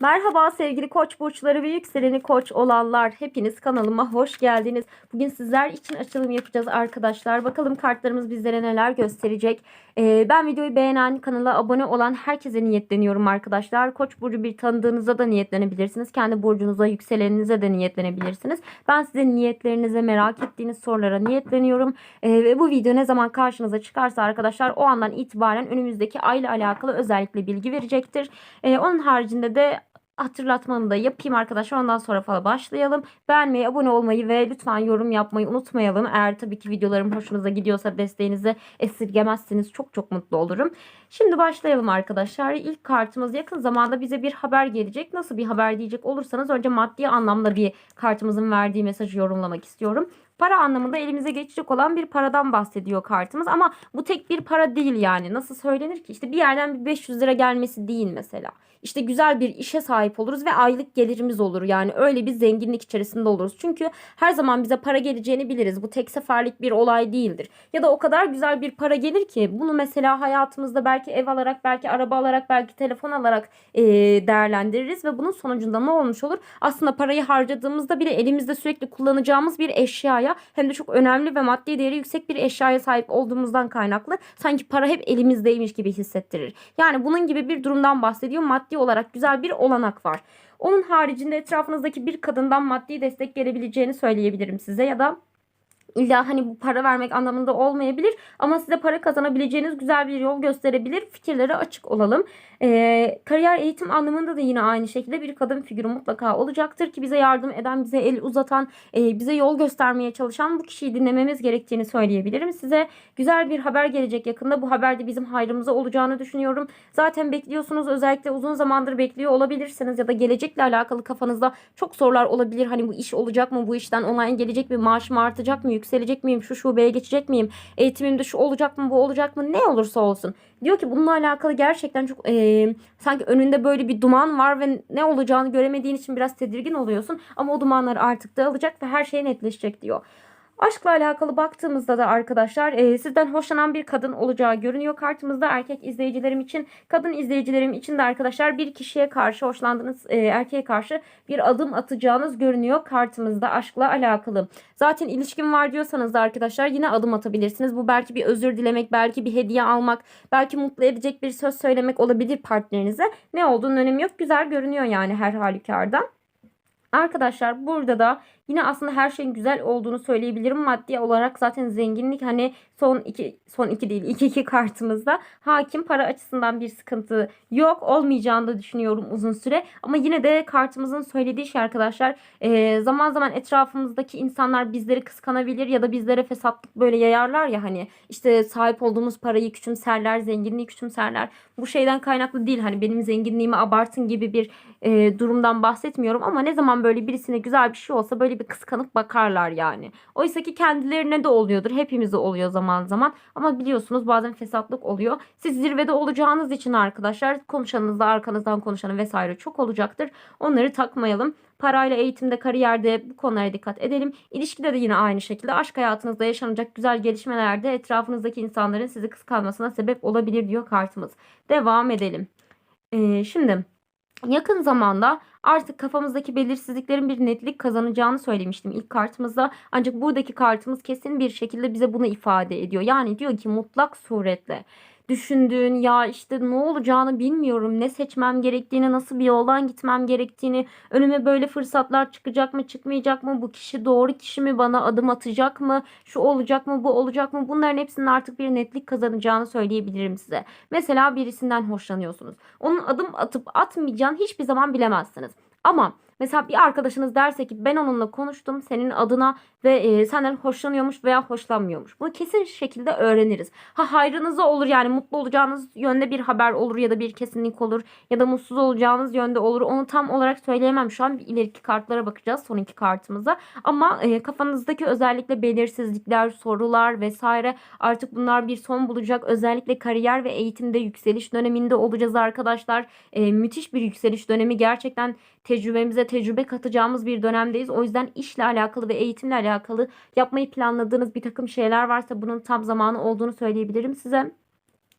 Merhaba sevgili koç burçları ve yükseleni koç olanlar. Hepiniz kanalıma hoş geldiniz. Bugün sizler için açılım yapacağız arkadaşlar. Bakalım kartlarımız bizlere neler gösterecek. Ee, ben videoyu beğenen, kanala abone olan herkese niyetleniyorum arkadaşlar. Koç burcu bir tanıdığınıza da niyetlenebilirsiniz. Kendi burcunuza, yükseleninize de niyetlenebilirsiniz. Ben sizin niyetlerinize, merak ettiğiniz sorulara niyetleniyorum. Ee, ve bu video ne zaman karşınıza çıkarsa arkadaşlar o andan itibaren önümüzdeki ayla alakalı özellikle bilgi verecektir. Ee, onun haricinde de hatırlatmanı da yapayım arkadaşlar. Ondan sonra falan başlayalım. Beğenmeyi, abone olmayı ve lütfen yorum yapmayı unutmayalım. Eğer tabii ki videolarım hoşunuza gidiyorsa desteğinizi esirgemezseniz çok çok mutlu olurum. Şimdi başlayalım arkadaşlar. İlk kartımız yakın zamanda bize bir haber gelecek. Nasıl bir haber diyecek olursanız önce maddi anlamda bir kartımızın verdiği mesajı yorumlamak istiyorum. Para anlamında elimize geçecek olan bir paradan bahsediyor kartımız ama bu tek bir para değil yani. Nasıl söylenir ki? İşte bir yerden bir 500 lira gelmesi değil mesela. İşte güzel bir işe sahip oluruz ve aylık gelirimiz olur. Yani öyle bir zenginlik içerisinde oluruz. Çünkü her zaman bize para geleceğini biliriz. Bu tek seferlik bir olay değildir. Ya da o kadar güzel bir para gelir ki bunu mesela hayatımızda belki ev alarak, belki araba alarak, belki telefon alarak e, değerlendiririz ve bunun sonucunda ne olmuş olur? Aslında parayı harcadığımızda bile elimizde sürekli kullanacağımız bir eşyaya hem de çok önemli ve maddi değeri yüksek bir eşyaya sahip olduğumuzdan kaynaklı sanki para hep elimizdeymiş gibi hissettirir. Yani bunun gibi bir durumdan bahsediyor. Maddi olarak güzel bir olanak var. Onun haricinde etrafınızdaki bir kadından maddi destek gelebileceğini söyleyebilirim size ya da İlla hani bu para vermek anlamında olmayabilir ama size para kazanabileceğiniz güzel bir yol gösterebilir. Fikirlere açık olalım. Ee, kariyer eğitim anlamında da yine aynı şekilde bir kadın figürü mutlaka olacaktır ki bize yardım eden, bize el uzatan, e, bize yol göstermeye çalışan bu kişiyi dinlememiz gerektiğini söyleyebilirim. Size güzel bir haber gelecek yakında. Bu haber de bizim hayrımıza olacağını düşünüyorum. Zaten bekliyorsunuz özellikle uzun zamandır bekliyor olabilirsiniz ya da gelecekle alakalı kafanızda çok sorular olabilir. Hani bu iş olacak mı? Bu işten onay gelecek mi? Maaşım artacak mı? Yükselecek miyim? Şu şubeye geçecek miyim? Eğitimimde şu olacak mı? Bu olacak mı? Ne olursa olsun. Diyor ki bununla alakalı gerçekten çok e, sanki önünde böyle bir duman var ve ne olacağını göremediğin için biraz tedirgin oluyorsun. Ama o dumanlar artık dağılacak ve her şey netleşecek diyor. Aşkla alakalı baktığımızda da arkadaşlar e, sizden hoşlanan bir kadın olacağı görünüyor. Kartımızda erkek izleyicilerim için, kadın izleyicilerim için de arkadaşlar bir kişiye karşı hoşlandığınız e, erkeğe karşı bir adım atacağınız görünüyor kartımızda aşkla alakalı. Zaten ilişkin var diyorsanız da arkadaşlar yine adım atabilirsiniz. Bu belki bir özür dilemek, belki bir hediye almak, belki mutlu edecek bir söz söylemek olabilir partnerinize. Ne olduğunun önemi yok. Güzel görünüyor yani her halükarda. Arkadaşlar burada da yine aslında her şeyin güzel olduğunu söyleyebilirim. Maddi olarak zaten zenginlik hani son iki son iki değil iki iki kartımızda hakim para açısından bir sıkıntı yok olmayacağını da düşünüyorum uzun süre. Ama yine de kartımızın söylediği şey arkadaşlar e, zaman zaman etrafımızdaki insanlar bizleri kıskanabilir ya da bizlere fesatlık böyle yayarlar ya hani işte sahip olduğumuz parayı küçümserler, zenginliği küçümserler. Bu şeyden kaynaklı değil hani benim zenginliğimi abartın gibi bir e, durumdan bahsetmiyorum ama ne zaman böyle birisine güzel bir şey olsa böyle bir kıskanıp bakarlar yani. Oysa ki kendilerine de oluyordur. Hepimize oluyor zaman zaman. Ama biliyorsunuz bazen fesatlık oluyor. Siz zirvede olacağınız için arkadaşlar konuşanınızda arkanızdan konuşanı vesaire çok olacaktır. Onları takmayalım. Parayla eğitimde, kariyerde bu konulara dikkat edelim. İlişkide de yine aynı şekilde aşk hayatınızda yaşanacak güzel gelişmelerde etrafınızdaki insanların sizi kıskanmasına sebep olabilir diyor kartımız. Devam edelim. Ee, şimdi yakın zamanda artık kafamızdaki belirsizliklerin bir netlik kazanacağını söylemiştim ilk kartımızda. Ancak buradaki kartımız kesin bir şekilde bize bunu ifade ediyor. Yani diyor ki mutlak suretle düşündüğün ya işte ne olacağını bilmiyorum. Ne seçmem gerektiğini, nasıl bir yoldan gitmem gerektiğini, önüme böyle fırsatlar çıkacak mı, çıkmayacak mı? Bu kişi doğru kişi mi bana adım atacak mı? Şu olacak mı, bu olacak mı? Bunların hepsinin artık bir netlik kazanacağını söyleyebilirim size. Mesela birisinden hoşlanıyorsunuz. Onun adım atıp atmayacağını hiçbir zaman bilemezsiniz. Ama Mesela bir arkadaşınız derse ki ben onunla konuştum senin adına ve e, senden hoşlanıyormuş veya hoşlanmıyormuş. Bunu kesin şekilde öğreniriz. Ha hayrınıza olur yani mutlu olacağınız yönde bir haber olur ya da bir kesinlik olur ya da mutsuz olacağınız yönde olur. Onu tam olarak söyleyemem. Şu an ileriki kartlara bakacağız son iki kartımıza. Ama e, kafanızdaki özellikle belirsizlikler, sorular vesaire artık bunlar bir son bulacak. Özellikle kariyer ve eğitimde yükseliş döneminde olacağız arkadaşlar. E, müthiş bir yükseliş dönemi gerçekten tecrübemize tecrübe katacağımız bir dönemdeyiz. O yüzden işle alakalı ve eğitimle alakalı yapmayı planladığınız bir takım şeyler varsa bunun tam zamanı olduğunu söyleyebilirim size.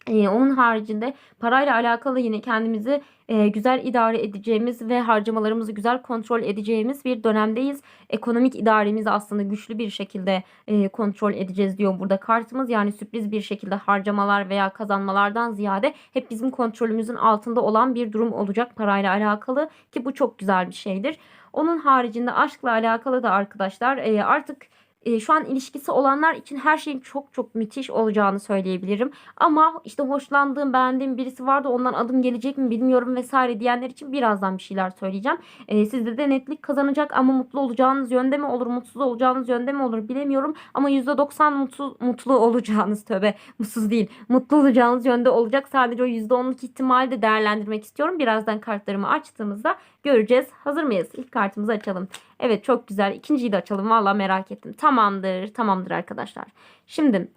Ee, onun haricinde parayla alakalı yine kendimizi e, güzel idare edeceğimiz ve harcamalarımızı güzel kontrol edeceğimiz bir dönemdeyiz. Ekonomik idaremizi aslında güçlü bir şekilde e, kontrol edeceğiz diyor burada kartımız. Yani sürpriz bir şekilde harcamalar veya kazanmalardan ziyade hep bizim kontrolümüzün altında olan bir durum olacak parayla alakalı ki bu çok güzel bir şeydir. Onun haricinde aşkla alakalı da arkadaşlar e, artık e, şu an ilişkisi olanlar için her şeyin çok çok müthiş olacağını söyleyebilirim. Ama işte hoşlandığım, beğendiğim birisi vardı ondan adım gelecek mi bilmiyorum vesaire diyenler için birazdan bir şeyler söyleyeceğim. E, sizde de netlik kazanacak ama mutlu olacağınız yönde mi olur, mutsuz olacağınız yönde mi olur bilemiyorum. Ama %90 mutlu, mutlu olacağınız tövbe mutsuz değil. Mutlu olacağınız yönde olacak. Sadece o %10'luk ihtimali de değerlendirmek istiyorum. Birazdan kartlarımı açtığımızda göreceğiz. Hazır mıyız? İlk kartımızı açalım. Evet çok güzel. İkinciyi de açalım. Valla merak ettim. Tamamdır. Tamamdır arkadaşlar. Şimdi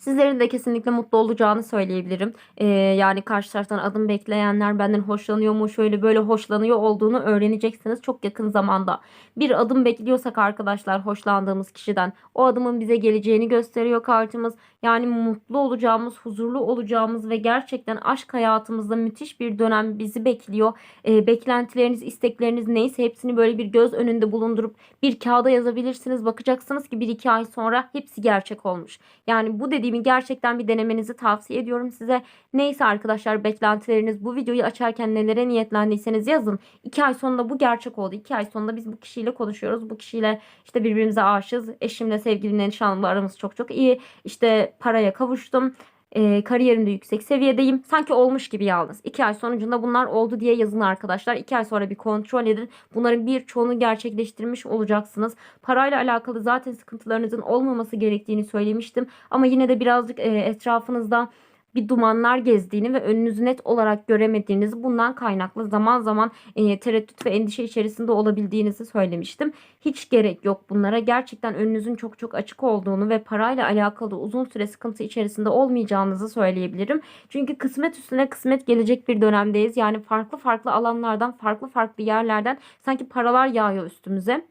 Sizlerin de kesinlikle mutlu olacağını söyleyebilirim. Ee, yani karşı taraftan adım bekleyenler benden hoşlanıyor mu şöyle böyle hoşlanıyor olduğunu öğreneceksiniz çok yakın zamanda. Bir adım bekliyorsak arkadaşlar hoşlandığımız kişiden o adımın bize geleceğini gösteriyor kartımız. Yani mutlu olacağımız, huzurlu olacağımız ve gerçekten aşk hayatımızda müthiş bir dönem bizi bekliyor. Ee, beklentileriniz, istekleriniz neyse hepsini böyle bir göz önünde bulundurup bir kağıda yazabilirsiniz. Bakacaksınız ki bir iki ay sonra hepsi gerçek olmuş. Yani bu dediğimi gerçekten bir denemenizi tavsiye ediyorum size. Neyse arkadaşlar beklentileriniz bu videoyu açarken nelere niyetlendiyseniz yazın. İki ay sonunda bu gerçek oldu. İki ay sonunda biz bu kişiyle konuşuyoruz. Bu kişiyle işte birbirimize aşığız. Eşimle sevgilimle nişanlımla aramız çok çok iyi. İşte paraya kavuştum. E, kariyerimde yüksek seviyedeyim. Sanki olmuş gibi yalnız. İki ay sonucunda bunlar oldu diye yazın arkadaşlar. İki ay sonra bir kontrol edin. Bunların birçoğunu gerçekleştirmiş olacaksınız. Parayla alakalı zaten sıkıntılarınızın olmaması gerektiğini söylemiştim. Ama yine de birazcık e, etrafınızda bir dumanlar gezdiğini ve önünüzü net olarak göremediğinizi bundan kaynaklı zaman zaman e, tereddüt ve endişe içerisinde olabildiğinizi söylemiştim. Hiç gerek yok bunlara. Gerçekten önünüzün çok çok açık olduğunu ve parayla alakalı uzun süre sıkıntı içerisinde olmayacağınızı söyleyebilirim. Çünkü kısmet üstüne kısmet gelecek bir dönemdeyiz. Yani farklı farklı alanlardan, farklı farklı yerlerden sanki paralar yağıyor üstümüze.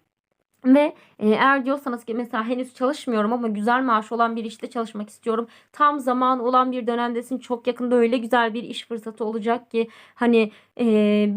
Ve e, eğer diyorsanız ki mesela henüz çalışmıyorum ama güzel maaş olan bir işte çalışmak istiyorum. Tam zaman olan bir dönemdesin. Çok yakında öyle güzel bir iş fırsatı olacak ki hani e,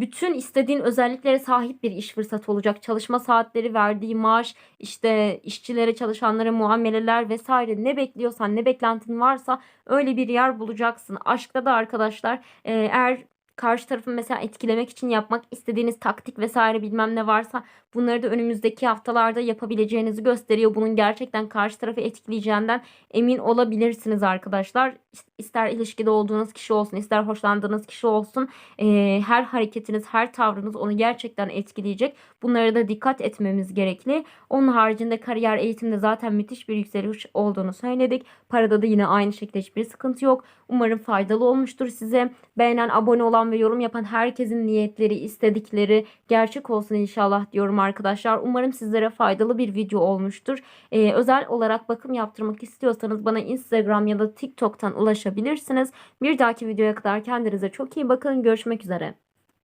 bütün istediğin özelliklere sahip bir iş fırsatı olacak. Çalışma saatleri, verdiği maaş, işte işçilere, çalışanlara muameleler vesaire ne bekliyorsan, ne beklentin varsa öyle bir yer bulacaksın. Aşkta da arkadaşlar e, eğer karşı tarafın mesela etkilemek için yapmak istediğiniz taktik vesaire bilmem ne varsa bunları da önümüzdeki haftalarda yapabileceğinizi gösteriyor. Bunun gerçekten karşı tarafı etkileyeceğinden emin olabilirsiniz arkadaşlar. İster ilişkide olduğunuz kişi olsun, ister hoşlandığınız kişi olsun. E, her hareketiniz, her tavrınız onu gerçekten etkileyecek. Bunlara da dikkat etmemiz gerekli. Onun haricinde kariyer eğitimde zaten müthiş bir yükseliş olduğunu söyledik. Parada da yine aynı şekilde hiçbir sıkıntı yok. Umarım faydalı olmuştur size. Beğenen, abone olan ve yorum yapan herkesin niyetleri, istedikleri gerçek olsun inşallah diyorum arkadaşlar. Umarım sizlere faydalı bir video olmuştur. Ee, özel olarak bakım yaptırmak istiyorsanız bana Instagram ya da TikTok'tan ulaşabilirsiniz. Bir dahaki videoya kadar kendinize çok iyi bakın. Görüşmek üzere.